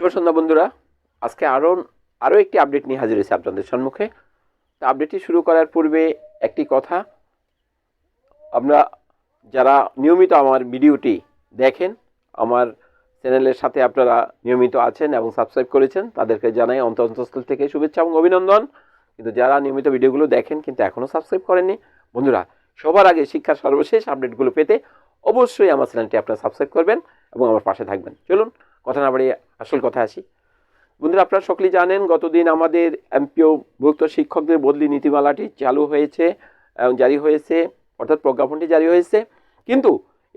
শুভ সন্ধ্যা বন্ধুরা। আজকে আরও আরও একটি আপডেট নিয়ে হাজির হয়েছে আপনাদের সম্মুখে। তো আপডেটটি শুরু করার পূর্বে একটি কথা। আমরা যারা নিয়মিত আমার ভিডিওটি দেখেন, আমার চ্যানেলের সাথে আপনারা নিয়মিত আছেন এবং সাবস্ক্রাইব করেছেন, তাদেরকে জানাই অন্ত অন্তঃস্থল থেকে শুভেচ্ছা এবং অভিনন্দন। কিন্তু যারা নিয়মিত ভিডিওগুলো দেখেন, কিন্তু এখনও সাবস্ক্রাইব করেননি, বন্ধুরা, সবার আগে শিক্ষার সর্বশেষ আপডেটগুলো পেতে অবশ্যই আমার চ্যানেলটি আপনারা সাবস্ক্রাইব করবেন এবং আমার পাশে থাকবেন। চলুন কথা না বাড়িয়ে আসল কথা আসি। বন্ধুরা, আপনারা সকলেই জানেন, গতদিন আমাদের এমপিও ভুক্ত শিক্ষকদের বদলি নীতিমালাটি চালু হয়েছে জারি হয়েছে, অর্থাৎ প্রজ্ঞাপনটি জারি হয়েছে। কিন্তু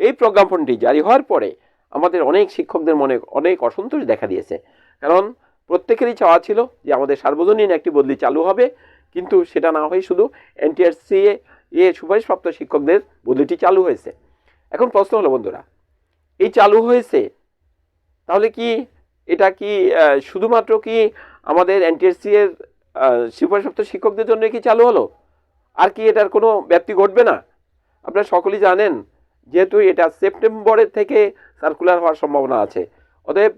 এই প্রজ্ঞাপনটি জারি হওয়ার পরে আমাদের অনেক শিক্ষকদের মনে অনেক অসন্তোষ দেখা দিয়েছে। কারণ প্রত্যেকেরই চাওয়া ছিল যে আমাদের সার্বজনীন একটি বদলি চালু হবে, কিন্তু সেটা না হয়ে শুধু এনটিআরসি এ সুপারিশপ্রাপ্ত শিক্ষকদের বদলিটি চালু হয়েছে। এখন প্রশ্ন হলো বন্ধুরা, এই চালু হয়েছে তাহলে কি এটা কি শুধুমাত্র কি আমাদের এনটিএসসি এর আহ, শিক্ষকদের জন্য কি চালু হলো? আর কি এটার কোনো ব্যাপ্তি ঘটবে না? আপনারা সকলেই জানেন যেহেতু এটা সেপ্টেম্বরের থেকে সার্কুলার হওয়ার সম্ভাবনা আছে। অতএব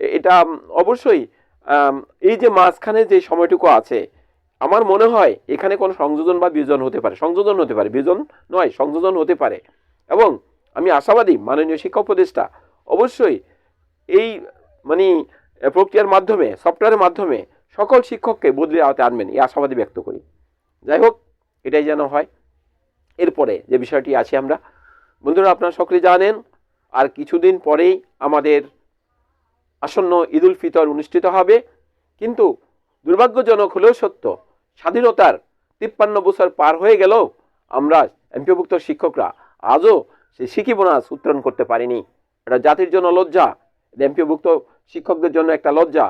এটা অবশ্যই এই যে মাঝখানে যে সময়টুকু আছে আমার মনে হয় এখানে কোনো সংযোজন বা বিয়োজন হতে পারে। সংযোজন হতে পারে। বিয়োজন নয় সংযোজন হতে পারে। এবং আমি আশাবাদী মাননীয় শিক্ষা উপদেষ্টা অবশ্যই এই মানে প্রক্রিয়ার মাধ্যমে সফটওয়্যারের মাধ্যমে সকল শিক্ষককে বদলে আওতে আনবেন, এই আশাবাদী ব্যক্ত করি। যাই হোক, এটাই যেন হয়। এরপরে যে বিষয়টি আছে আমরা, বন্ধুরা আপনারা সকলে জানেন, আর কিছুদিন পরেই আমাদের আসন্ন ঈদুল ফিতর অনুষ্ঠিত হবে, কিন্তু দুর্ভাগ্যজনক হলেও সত্য, স্বাধীনতার তিপ্পান্ন বছর পার হয়ে গেলেও আমরা এমপিভুক্ত শিক্ষকরা আজও সেই শিখি বোনাস উত্তরণ করতে পারিনি। এটা জাতির জন্য লজ্জা এমপিভুক্ত শিক্ষকদের জন্য একটা লজ্জা।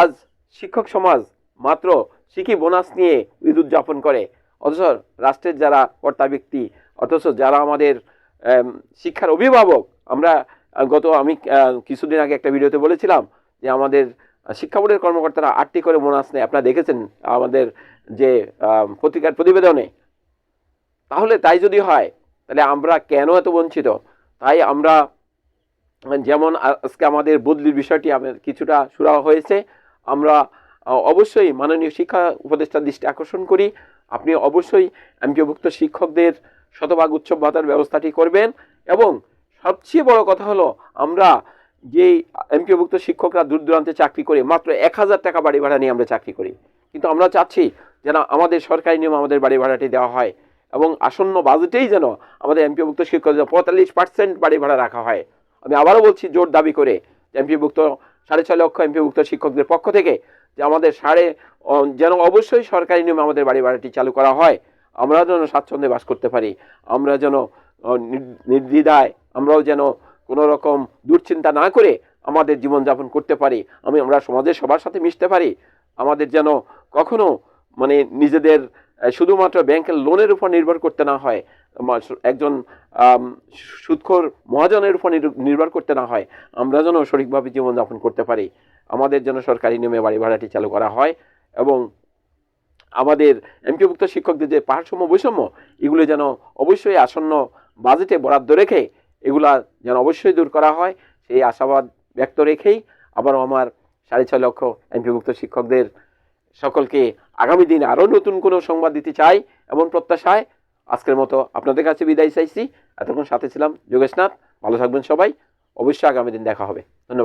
আজ শিক্ষক সমাজ মাত্র শিখি বোনাস নিয়ে ঈদ উদযাপন করে। অথচ রাষ্ট্রের যারা কর্তা ব্যক্তি, অথচ যারা আমাদের শিক্ষার অভিভাবক, আমরা গত আমি কিছুদিন আগে একটা ভিডিওতে বলেছিলাম যে আমাদের শিক্ষা বোর্ডের কর্মকর্তারা আটটি করে বোনাস নেয়। আপনারা দেখেছেন আমাদের যে পত্রিকার প্রতিবেদনে। তাহলে তাই যদি হয়, তাহলে আমরা কেন এত বঞ্চিত? তাই আমরা যেমন আজকে আমাদের বদলির বিষয়টি আমাদের কিছুটা সুরা হয়েছে। আমরা অবশ্যই মাননীয় শিক্ষা উপদেষ্টার দৃষ্টি আকর্ষণ করি। আপনি অবশ্যই এমপিভুক্ত শিক্ষকদের শতভাগ উৎসব ভাতার ব্যবস্থাটি করবেন এবং সবচেয়ে বড় কথা হলো, আমরা যেই এমপিভুক্ত শিক্ষকরা দূর দূরান্তে চাকরি করে, মাত্র এক হাজার টাকা বাড়ি ভাড়া নিয়ে আমরা চাকরি করি। কিন্তু আমরা চাচ্ছি যেন আমাদের সরকারি নিয়ম আমাদের বাড়ি ভাড়াটি দেওয়া হয় এবং আসন্ন বাজেটেই যেন আমাদের এমপিভুক্ত শিক্ষকদের পঁয়তাল্লিশ পার্সেন্ট বাড়ি ভাড়া রাখা হয়। আমি আবারও বলছি, জোর দাবি করে এমপিভুক্ত সাড়ে ছয় লক্ষ এমপিভুক্ত শিক্ষকদের পক্ষ থেকে যে আমাদের সাড়ে যেন অবশ্যই সরকারি নিয়মে আমাদের বাড়ি ভাড়াটি চালু করা হয় আমরা যেন স্বাচ্ছন্দ্যে বাস করতে পারি, আমরা যেন নির্দ্বিধায় আমরাও যেন কোনো রকম দুশ্চিন্তা না করে আমাদের জীবনযাপন করতে পারি, আমি, আমরা সমাজের সবার সাথে মিশতে পারি, আমাদের যেন কখনো মানে নিজেদের শুধুমাত্র ব্যাংকের লোনের উপর নির্ভর করতে না হয় একজন আম, সুদখোর মহাজনের উপর নির- নির্ভর করতে না হয় আমরা যেন সঠিকভাবে জীবনযাপন করতে পারি। আমাদের যেন সরকারি নিয়মে বাড়ি ভাড়াটি চালু করা হয় এবং আমাদের এমপিভুক্ত শিক্ষকদের যে পাহাড়সম বৈষম্য এগুলো যেন অবশ্যই আসন্ন বাজেটে বরাদ্দ রেখে এগুলা যেন অবশ্যই দূর করা হয় সেই আশাবাদ ব্যক্ত রেখেই আবারও আমার সাড়ে ছয় লক্ষ এমপিভুক্ত শিক্ষকদের সকলকে আগামী দিনে আরও নতুন কোনো সংবাদ দিতে চাই এমন প্রত্যাশায় আজকের মতো আপনাদের কাছে বিদায় চাইছি। এতক্ষণ সাথে ছিলাম যোগেশনাথ। ভালো থাকবেন সবাই। অবশ্যই আগামী দিন দেখা হবে। ধন্যবাদ।